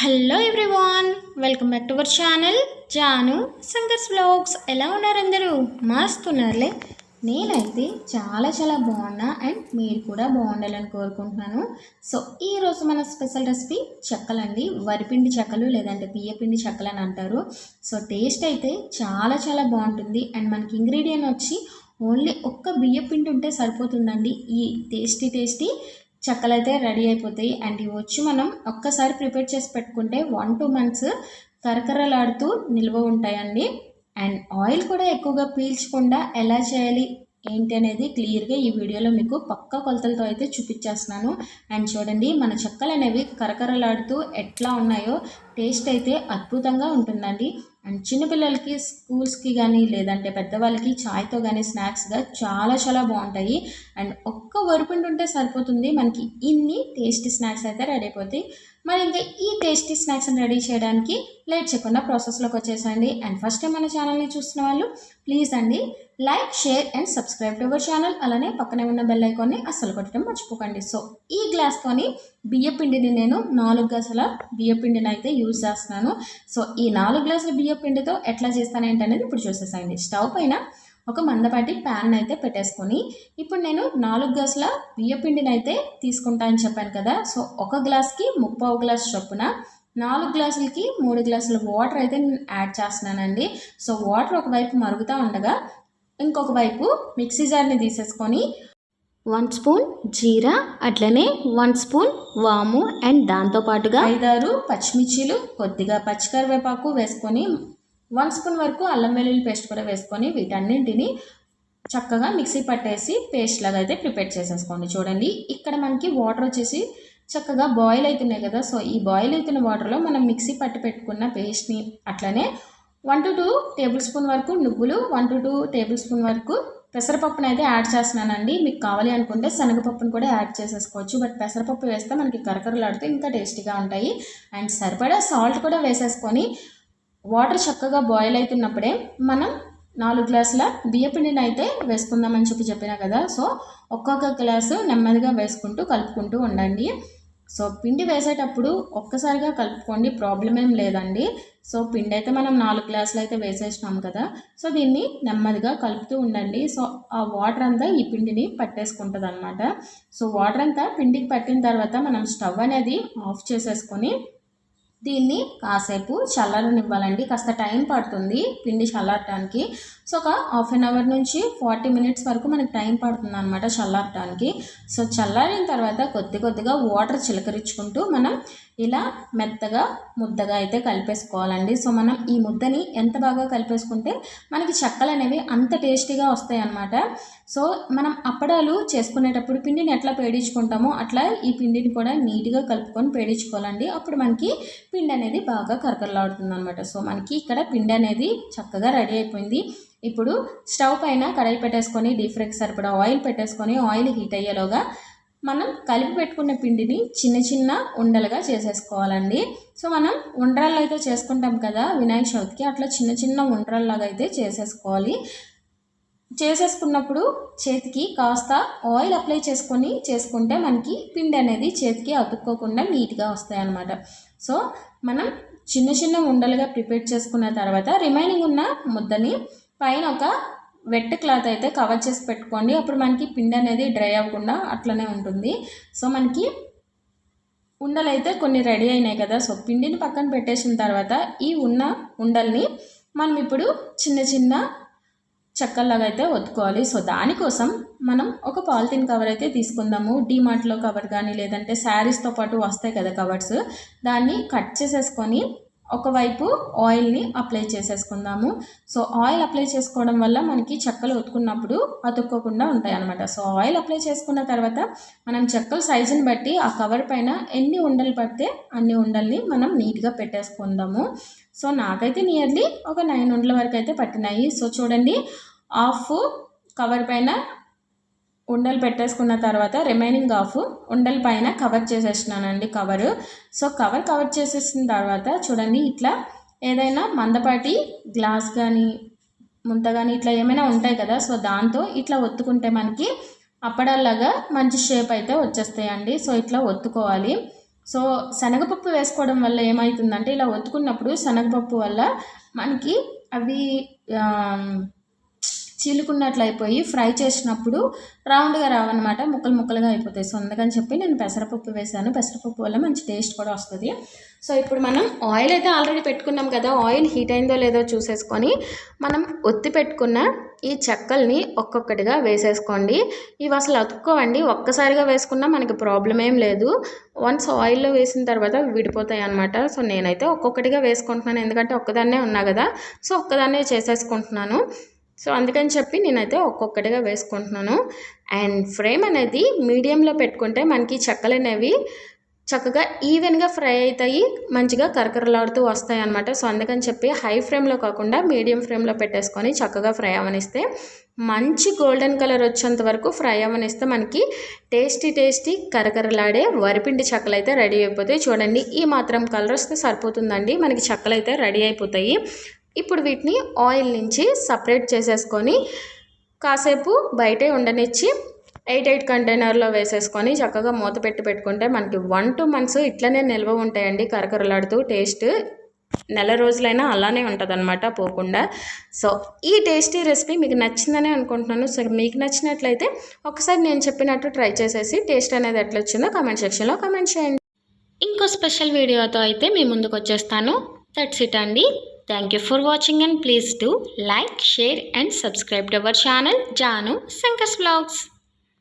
Hello everyone welcome back to our channel Janu సంగర్స్ blogs ఎలా ఉన్నారు అందరూ? మస్తున్నారులే నేనైతే చాలా చాలా బాగున్నా అండ్ మీరు కూడా బాగుండాలని కోరుకుంటున్నాను. సో ఈరోజు మన స్పెషల్ రెసిపీ చెక్కలండి. వరిపిండి చెక్కలు లేదంటే బియ్యపిండి చెక్కలు అని అంటారు. సో టేస్ట్ అయితే చాలా చాలా బాగుంటుంది. అండ్ మనకి ఇంగ్రీడియంట్ వచ్చి ఓన్లీ ఒక్క బియ్యపిండి ఉంటే సరిపోతుందండి. ఈ టేస్టీ టేస్టీ చెక్కలు అయితే రెడీ అయిపోతాయి. అండ్ ఇవి వచ్చి మనం ఒక్కసారి ప్రిపేర్ చేసి పెట్టుకుంటే వన్ టూ మంత్స్ కరకరలాడుతూ నిల్వ ఉంటాయండి. అండ్ ఆయిల్ కూడా ఎక్కువగా పీల్చకుండా ఎలా చేయాలి ఏంటి అనేది క్లియర్గా ఈ వీడియోలో మీకు పక్క కొలతలతో అయితే చూపించేస్తున్నాను. అండ్ చూడండి మన చెక్కలు అనేవి కరకరలాడుతూ ఎట్లా ఉన్నాయో టేస్ట్ అయితే అద్భుతంగా ఉంటుందండి. అండ్ చిన్నపిల్లలకి స్కూల్స్కి కానీ లేదంటే పెద్దవాళ్ళకి చాయ్తో కానీ స్నాక్స్గా చాలా చాలా బాగుంటాయి. అండ్ ఒక్క వరిపిండి ఉంటే సరిపోతుంది. మనకి ఇన్ని టేస్టీ స్నాక్స్ అయితే రెడీ అయిపోతాయి. మరి ఇంకా ఈ టేస్టీ స్నాక్స్ని రెడీ చేయడానికి లేట్ చేయకుండా ప్రాసెస్లోకి వచ్చేసండి. అండ్ ఫస్ట్ టైం మన ఛానల్ని చూస్తున్న వాళ్ళు ప్లీజ్ అండి like share and subscribe to our channel అలానే పక్కనే ఉన్న బెల్ ఐకాన్ని అస్సలు కొట్టడం మర్చిపోకండి. సో ఈ గ్లాస్తోని బియ్యపిండిని నేను నాలుగు గ్లాసుల బియ్యపిండిని అయితే యూజ్ చేస్తున్నాను. సో ఈ నాలుగు గ్లాసుల బియ్యపిండితో ఎట్లా చేస్తాను ఏంటనేది ఇప్పుడు చూసేసాయండి. స్టవ్ పైన ఒక మందపాటి ప్యాన్ అయితే పెట్టేసుకొని ఇప్పుడు నేను నాలుగు గ్లాసుల బియ్యపిండిని అయితే తీసుకుంటా అని చెప్పాను కదా. సో ఒక గ్లాస్కి ముప్పావు గ్లాస్ చొప్పున నాలుగు గ్లాసులకి మూడు గ్లాసుల వాటర్ అయితే నేను యాడ్ చేస్తున్నానండి. సో వాటర్ ఒకవైపు మరుగుతూ ఉండగా ఇంకొక వైపు మిక్సీ జార్ని తీసేసుకొని వన్ స్పూన్ జీరా అట్లనే వన్ స్పూన్ వాము అండ్ దాంతోపాటుగా ఐదారు పచ్చిమిర్చీలు కొద్దిగా పచ్చికరివేపాకు వేసుకొని వన్ స్పూన్ వరకు అల్లం వెల్లుల్లి పేస్ట్ కూడా వేసుకొని వీటన్నింటిని చక్కగా మిక్సీ పట్టేసి పేస్ట్ లాగా అయితే ప్రిపేర్ చేసేసుకోండి. చూడండి ఇక్కడ మనకి వాటర్ వచ్చేసి చక్కగా బాయిల్ అవుతున్నాయి కదా. సో ఈ బాయిల్ అవుతున్న వాటర్లో మనం మిక్సీ పట్టి పెట్టుకున్న పేస్ట్ని అట్లనే one to two table spoon వరకు నువ్వులు one to two table spoon వరకు పెసరపప్పును అయితే యాడ్ చేస్తున్నానండి. మీకు కావాలి అనుకుంటే శనగపప్పును కూడా యాడ్ చేసేసుకోవచ్చు. బట్ పెసరపప్పు వేస్తే మనకి కరకరలాడితే ఇంకా టేస్టీగా ఉంటాయి. అండ్ సరిపడా సాల్ట్ కూడా వేసేసుకొని వాటర్ చక్కగా బాయిల్ అవుతున్నప్పుడే మనం నాలుగు గ్లాసుల బియ్యపిండిని అయితే వేసుకుందామని చెప్పి చెప్పినా కదా. సో ఒక్కొక్క గ్లాసు నెమ్మదిగా వేసుకుంటూ కలుపుకుంటూ ఉండండి. సో పిండి వేసేటప్పుడు ఒక్కసారిగా కలుపుకోండి ప్రాబ్లం ఏం లేదండి. సో పిండి అయితే మనం నాలుగు గ్లాసులు అయితే వేసేసినాం కదా. సో దీన్ని నెమ్మదిగా కలుపుతూ ఉండండి. సో ఆ వాటర్ అంతా ఈ పిండిని పట్టేసుకుంటుంది అనమాట సో వాటర్ అంతా పిండికి పట్టిన తర్వాత మనం స్టవ్ అనేది ఆఫ్ చేసేసుకొని దీన్ని కాసేపు చల్లరనివ్వాలండి. కాస్త టైం పడుతుంది పిండి చల్లారటానికి. సో ఒక హాఫ్ అన్ అవర్ నుంచి ఫార్టీ మినిట్స్ వరకు మనకి టైం పడుతుంది అనమాట చల్లారటానికి. సో చల్లారిన తర్వాత కొద్ది కొద్దిగా వాటర్ చిలకరించుకుంటూ మనం ఇలా మెత్తగా ముద్దగా అయితే కలిపేసుకోవాలండి. సో మనం ఈ ముద్దని ఎంత బాగా కలిపేసుకుంటే మనకి చెక్కలు అనేవి అంత టేస్టీగా వస్తాయి అన్నమాట సో మనం అప్పడాలు చేసుకునేటప్పుడు పిండిని ఎట్లా పేడించుకుంటామో అట్లా ఈ పిండిని కూడా నీట్గా కలుపుకొని పేడించుకోవాలండి. అప్పుడు మనకి పిండి అనేది బాగా కరకరలాడుతుంది అనమాట సో మనకి ఇక్కడ పిండి అనేది చక్కగా రెడీ అయిపోయింది. ఇప్పుడు స్టవ్ పైన కడాయి పెట్టేసుకొని డీప్ ఫ్రైకి సరిపడా ఆయిల్ పెట్టేసుకొని ఆయిల్ హీట్ అయ్యేలోగా మనం కలిపి పెట్టుకున్న పిండిని చిన్న చిన్న ఉండలుగా చేసేసుకోవాలండి. సో మనం ఉండరాళ్ళు అయితే చేసుకుంటాం కదా వినాయక చవితికి అట్లా చిన్న చిన్న ఉండ్రాల్లాగా అయితే చేసేసుకోవాలి. చేసేసుకున్నప్పుడు చేతికి కాస్త ఆయిల్ అప్లై చేసుకొని చేసుకుంటే మనకి పిండి అనేది చేతికి అతుక్కోకుండా నీట్గా వస్తాయి అన్నమాట సో మనం చిన్న చిన్న ఉండలుగా ప్రిపేర్ చేసుకున్న తర్వాత రిమైనింగ్ ఉన్న ముద్దని పైన ఒక వెట్ క్లాత్ అయితే కవర్ చేసి పెట్టుకోండి. అప్పుడు మనకి పిండి అనేది డ్రై అవ్వకుండా అట్లనే ఉంటుంది. సో మనకి ఉండలు అయితే కొన్ని రెడీ అయినాయి కదా. సో పిండిని పక్కన పెట్టేసిన తర్వాత ఈ ఉన్న ఉండల్ని మనం ఇప్పుడు చిన్న చిన్న చెక్కల్లాగా అయితే ఒత్తుకోవాలి. సో దానికోసం మనం ఒక పాలిథిన్ కవర్ అయితే తీసుకుందాము. డీమార్ట్లో కవర్ కానీ లేదంటే శారీస్తో పాటు వస్తాయి కదా కవర్స్. దాన్ని కట్ చేసేసుకొని ఒకవైపు ఆయిల్ని అప్లై చేసేసుకుందాము. సో ఆయిల్ అప్లై చేసుకోవడం వల్ల మనకి చెక్కలు ఉతుకున్నప్పుడు అతుక్కోకుండా ఉంటాయి అనమాట సో ఆయిల్ అప్లై చేసుకున్న తర్వాత మనం చెక్కల సైజుని బట్టి ఆ కవర్ పైన ఎన్ని ఉండలు పడితే అన్ని ఉండల్ని మనం నీట్గా పెట్టేసుకుందాము. సో నాకైతే నియర్లీ ఒక నైన్ ఉండల వరకు అయితే పట్టినాయి. సో చూడండి హాఫ్ కవర్ పైన ఉండలు పెట్టేసుకున్న తర్వాత రిమైనింగ్ ఆఫ్ ఉండల పైన కవర్ చేసేసినానండి కవరు సో కవర్ కవర్ చేసేసిన తర్వాత చూడండి ఇట్లా ఏదైనా మందపాటి గ్లాస్ కానీ ముంత కానీ ఇట్లా ఏమైనా ఉంటాయి కదా సో దాంతో ఇట్లా ఒత్తుకుంటే మనకి అప్పడాల్లాగా మంచి షేప్ అయితే వచ్చేస్తాయండి. సో ఇట్లా ఒత్తుకోవాలి. సో శనగపప్పు వేసుకోవడం వల్ల ఏమవుతుందంటే ఇలా ఒత్తుకున్నప్పుడు శనగపప్పు వల్ల మనకి అవి చీలుకున్నట్లు అయిపోయి ఫ్రై చేసినప్పుడు రౌండ్గా రావన్నమాట. ముక్కలు ముక్కలుగా అయిపోతాయి. సో అందుకని చెప్పి నేను పెసరపప్పు వేసాను. పెసరపప్పు వల్ల మంచి టేస్ట్ కూడా వస్తుంది. సో ఇప్పుడు మనం ఆయిల్ అయితే ఆల్రెడీ పెట్టుకున్నాం కదా ఆయిల్ హీట్ అయిందో లేదో చూసేసుకొని మనం ఒత్తి పెట్టుకున్న ఈ చెక్కల్ని ఒక్కొక్కటిగా వేసేసుకోండి. ఇవి అసలు అతుక్కోవండి. ఒక్కసారిగా వేసుకున్నా మనకి ప్రాబ్లం ఏం లేదు. వన్స్ ఆయిల్లో వేసిన తర్వాత విడిపోతాయి అనమాట సో నేనైతే ఒక్కొక్కటిగా వేసుకుంటున్నాను. ఎందుకంటే ఒక్కదాన్నే ఉన్నా కదా సో ఒక్కదాన్నే చేసేసుకుంటున్నాను. సో అందుకని చెప్పి నేనైతే ఒక్కొక్కటిగా వేసుకుంటున్నాను. అండ్ ఫ్రేమ్ అనేది మీడియంలో పెట్టుకుంటే మనకి చెక్కలు అనేవి చక్కగా ఈవెన్గా ఫ్రై అవుతాయి మంచిగా కరకరలాడుతూ వస్తాయి అనమాట సో అందుకని చెప్పి హై ఫ్లేమ్లో కాకుండా మీడియం ఫ్లేమ్లో పెట్టేసుకొని చక్కగా ఫ్రై అవ్వనిస్తే మంచి గోల్డెన్ కలర్ వచ్చేంత వరకు ఫ్రై అవనిస్తే మనకి టేస్టీ టేస్టీ కరకరలాడే వరిపిండి చెక్కలు అయితే రెడీ అయిపోతాయి. చూడండి ఈ మాత్రం కలర్ వస్తే సరిపోతుందండి. మనకి చెక్కలు అయితే రెడీ అయిపోతాయి. ఇప్పుడు వీటిని ఆయిల్ నుంచి సపరేట్ చేసేసుకొని కాసేపు బయటే ఉండనిచ్చి ఎయిట్ ఎయిట్ కంటైనర్లో వేసేసుకొని చక్కగా మూత పెట్టి పెట్టుకుంటే మనకి వన్ టూ మంత్స్ ఇట్లనే నిల్వ ఉంటాయండి కరకరలాడుతూ. టేస్ట్ నెల రోజులైనా అలానే ఉంటుందన్నమాట పోకుండా. సో ఈ టేస్టీ రెసిపీ మీకు నచ్చిందని అనుకుంటున్నాను. సో మీకు నచ్చినట్లయితే ఒకసారి నేను చెప్పినట్టు ట్రై చేసేసి టేస్ట్ అనేది ఎట్లా వచ్చిందో కామెంట్ సెక్షన్లో కామెంట్ చేయండి. ఇంకో స్పెషల్ వీడియోతో అయితే మీ ముందుకు వచ్చేస్తాను దట్స్ ఇట్ అండి. Thank you for watching and please do like, share and subscribe to our channel Janu Sankas Vlogs.